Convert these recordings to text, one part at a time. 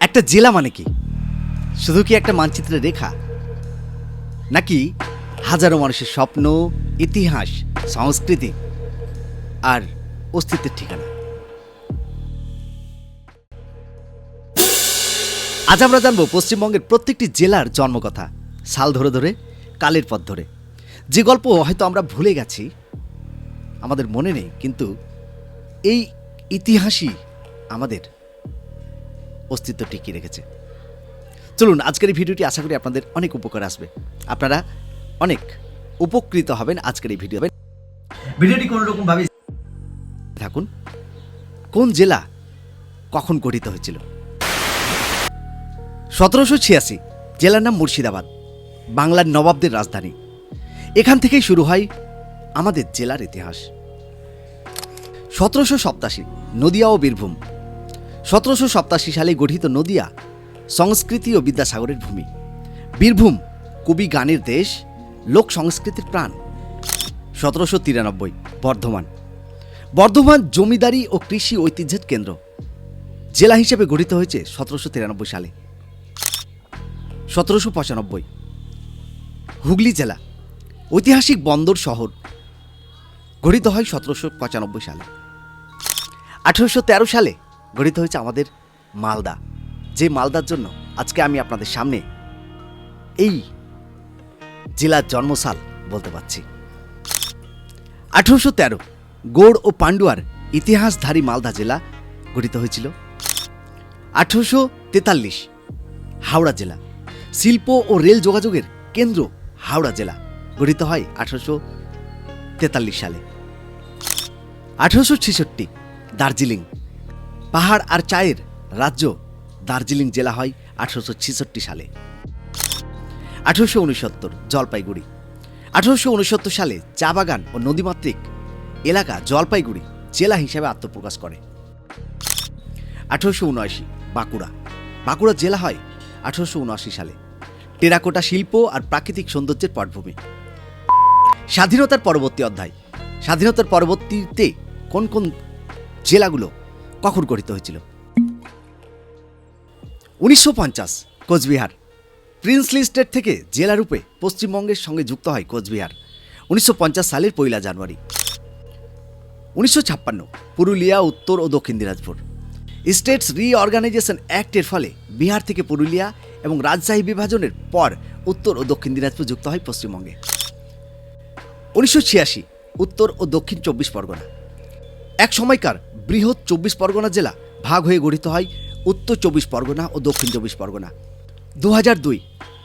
একটা জেলা মানে কি? শুধু কি একটা মানচিত্রের রেখা? নাকি হাজারো মানুষের স্বপ্ন, ইতিহাস, সংস্কৃতি আর অস্তিত্বের ঠিকানা? আজ আমরা জানব পশ্চিমবঙ্গের প্রত্যেকটি জেলার জন্মকথা, সাল ধরে ধরে, কালের পথ ধরে। যে গল্প হয়তো আমরা ভুলে গেছি, আমাদের মনে নেই, কিন্তু এই ইতিহাসই আমাদের অস্তিত্ব টিকিয়ে রেখেছে। চলুন আজকের এই ভিডিওটি আশা করি আপনাদের অনেক উপকার আসবে। আপনারা অনেক উপকৃত হবেন আজকের এই ভিডিও ভিডিওটি কোনো রকমভাবে থাকুন কোন জেলা কখন গঠিত হয়েছিল? সতেরোশো ছিয়াশি জেলার নাম মুর্শিদাবাদ বাংলার নবাবদের রাজধানী। এখান থেকেই শুরু হয় আমাদের জেলার ইতিহাস। সতেরোশো সপ্তাশি নদিয়া ও বীরভূম। সতেরোশো সপ্তাশি সালে গঠিত নদিয়া সংস্কৃতি ও বিদ্যাসাগরের ভূমি। বীরভূম, কবি গানের দেশ, লোক সংস্কৃতির প্রাণ। সতেরোশো তিরানব্বই, বর্ধমান। বর্ধমান জমিদারি ও কৃষি ঐতিহ্যের কেন্দ্র। জেলা হিসেবে গঠিত হয়েছে সতেরোশো তিরানব্বই সালে। সতেরোশো পঁচানব্বই, হুগলি জেলা, ঐতিহাসিক বন্দর শহর। গঠিত হয় সতেরোশো পঁচানব্বই সালে। আঠেরোশো তেরো সালে গঠিত হয়েছে আমাদের মালদা। যে মালদার জন্য আজকে আমি আপনাদের সামনে এই জেলার জন্মসাল বলতে পারছি। আঠেরোশো তেরো গৌড় ও পান্ডুয়ার ইতিহাসধারী মালদা জেলা গঠিত হয়েছিল। আঠেরোশো তেতাল্লিশ হাওড়া জেলা। শিল্প ও রেল যোগাযোগের কেন্দ্র হাওড়া জেলা গঠিত হয় আঠারোশো তেতাল্লিশ সালে। আঠারোশো ছেষট্টি দার্জিলিং পাহাড় আর চায়ের রাজ্য দার্জিলিং জেলা হয় আঠারোশো ছেষট্টি সালে। আঠারোশো উনসত্তর, জলপাইগুড়ি। আঠারোশো উনসত্তর সালে চা বাগান ও নদীমাতৃক এলাকা জলপাইগুড়ি জেলা হিসেবে আত্মপ্রকাশ করে। আঠারোশো উনআশি, বাঁকুড়া। বাঁকুড়া জেলা হয় আঠারোশো উনআশি সালে। টেরাকোটা শিল্প আর প্রাকৃতিক সৌন্দর্যের পটভূমি। স্বাধীনতার পরবর্তী অধ্যায়। স্বাধীনতার পরবর্তীতে কোন কোন জেলাগুলো কখন গঠিত হয়েছিল? উনিশশো পঞ্চাশ, কোচবিহার। প্রিন্সলি স্টেট থেকে জেলারূপে পশ্চিমবঙ্গের সঙ্গে যুক্ত হয় কোচবিহার। উনিশশো পঞ্চাশ সালের পয়লা জানুয়ারি। উনিশশো ছাপ্পান্ন, পুরুলিয়া, উত্তর ও দক্ষিণ দিনাজপুর। স্টেটস রিঅর্গানাইজেশন অ্যাক্টের ফলে বিহার থেকে পুরুলিয়া এবং রাজশাহী বিভাজনের পর উত্তর ও দক্ষিণ দিনাজপুর যুক্ত হয় পশ্চিমবঙ্গে। উনিশশো ছিয়াশি, উত্তর ও দক্ষিণ চব্বিশ পরগনা। এক সময়কার বৃহৎ চব্বিশ পরগনা জেলা ভাগ হয়ে গঠিত হয় উত্তর চব্বিশ পরগনা ও দক্ষিণ চব্বিশ পরগনা। দু দুই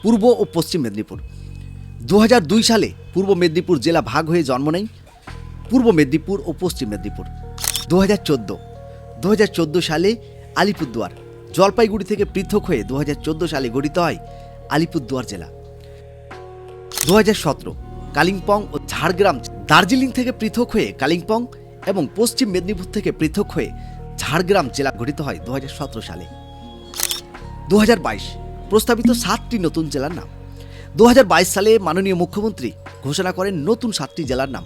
পূর্ব ও পশ্চিম মেদিনীপুর। দু দুই সালে পূর্ব মেদিনীপুর জেলা ভাগ হয়ে জন্ম নেয় পূর্ব মেদিনীপুর ও পশ্চিম মেদিনীপুর। দু হাজার চোদ্দ। দু হাজার চোদ্দ সালে আলিপুরদুয়ার, জলপাইগুড়ি থেকে পৃথক হয়ে দু হাজার চোদ্দ সালে গঠিত হয় আলিপুরদুয়ার জেলা। দু হাজার সতেরো কালিম্পং ও ঝাড়গ্রাম, দার্জিলিং থেকে পৃথক হয়ে কালিম্পং এবং পশ্চিম মেদিনীপুর থেকে পৃথক হয়ে ঝাড়গ্রাম জেলা গঠিত হয় দু হাজার সতেরো সালে। দু হাজার বাইশ প্রস্তাবিত সাতটি নতুন জেলার নাম। দু হাজার বাইশ সালে মাননীয় মুখ্যমন্ত্রী ঘোষণা করেন নতুন সাতটি জেলার নাম।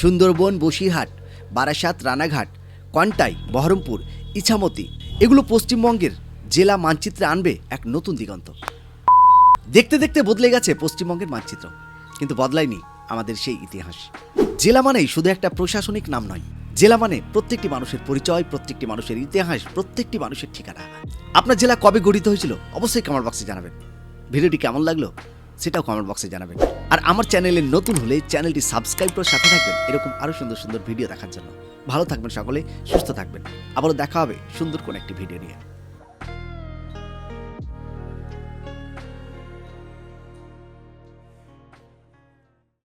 সুন্দরবন, বসিরহাট, বারাসাত, রানাঘাট, কন্টাই, বহরমপুর, ইছামতি, এগুলো পশ্চিমবঙ্গের জেলা মানচিত্রে আনবে এক নতুন দিগন্ত। দেখতে দেখতে বদলে গেছে পশ্চিমবঙ্গের মানচিত্র, কিন্তু বদলায়নি আমাদের সেই ইতিহাস। জেলা মানেই শুধু একটা প্রশাসনিক নাম নয়। জেলা মানে প্রত্যেকটি মানুষের পরিচয়, প্রত্যেকটি মানুষের ইতিহাস, প্রত্যেকটি মানুষের ঠিকানা। আপনার জেলা কবে গঠিত হয়েছিল অবশ্যই কমেন্ট বক্সে জানাবেন। ভিডিওটি কেমন লাগল সেটাও কমেন্ট বক্সে জানাবেন। আর আমার চ্যানেলে নতুন হলে চ্যানেলটি সাবস্ক্রাইব করে সাথে থাকবেন এরকম আরও সুন্দর সুন্দর ভিডিও দেখার জন্য। ভালো থাকবেন সকলে, সুস্থ থাকবেন। আবারও দেখা হবে সুন্দর কোন একটি ভিডিও নিয়ে।